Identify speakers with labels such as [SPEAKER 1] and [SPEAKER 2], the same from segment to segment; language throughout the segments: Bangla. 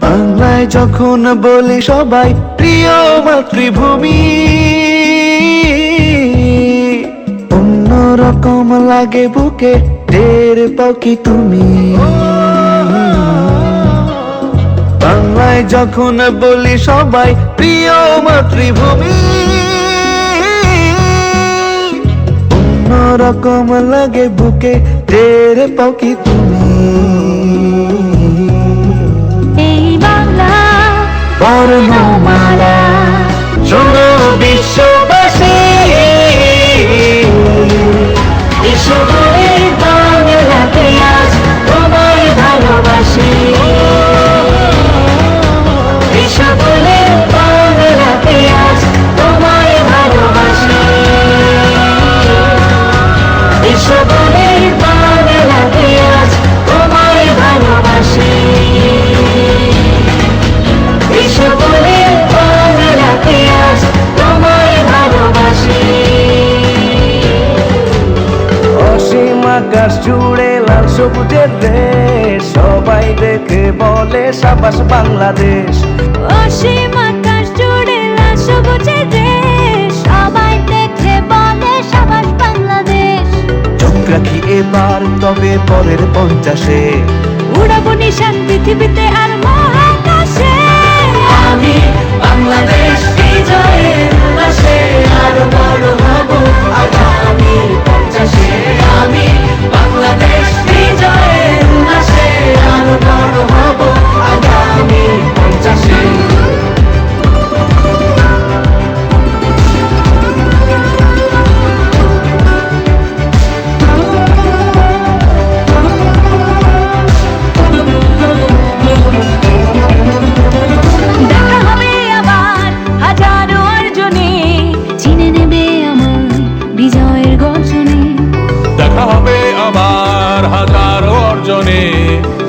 [SPEAKER 1] বাংলায় যখন বলি সবাই প্রিয় মাতৃভূমি অন্যরকম লাগে বুকে টের কি তুমি? বাংলায় যখন বলি সবাই প্রিয় মাতৃভূমি অন্যরকম লাগে বুকে টের পাও কি তুমি আকাশ জুড়ে লাল সবুজের দেশ। সবাই দেখে বলে সাবাস বাংলাদেশ।
[SPEAKER 2] অসীম আকাশ জুড়ে লাল সবুজের দেশ। সবাই দেখে বলে সাবাস বাংলাদেশ।
[SPEAKER 1] চোখ রাখি এবার তবে পরের পঞ্চাশে।
[SPEAKER 2] উড়াবো নিশান পৃথিবীতে আর মহাকাশে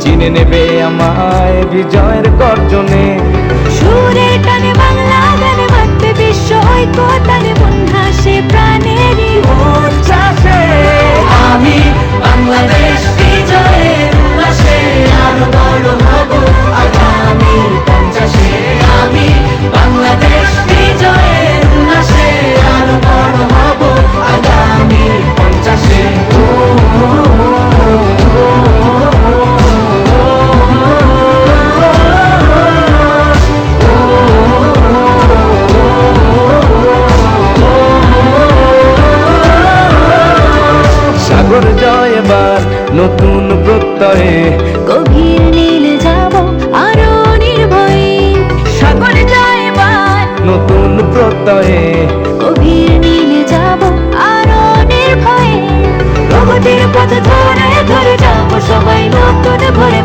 [SPEAKER 2] চিনে নেবে
[SPEAKER 1] আমায় বিজয়ের গর্জনে। সাগর জয় এবার নতুন প্রত্যয়ে।
[SPEAKER 2] গভীর নীলে যাব আরও নির্ভয়ে। সাগর জয় এবার
[SPEAKER 1] নতুন প্রত্যয়ে।
[SPEAKER 2] গভীর নীলে যাব আরও নির্ভয়ে। প্রগতির পথ ধরে ধরে যাব সবাই নতুন ভরে।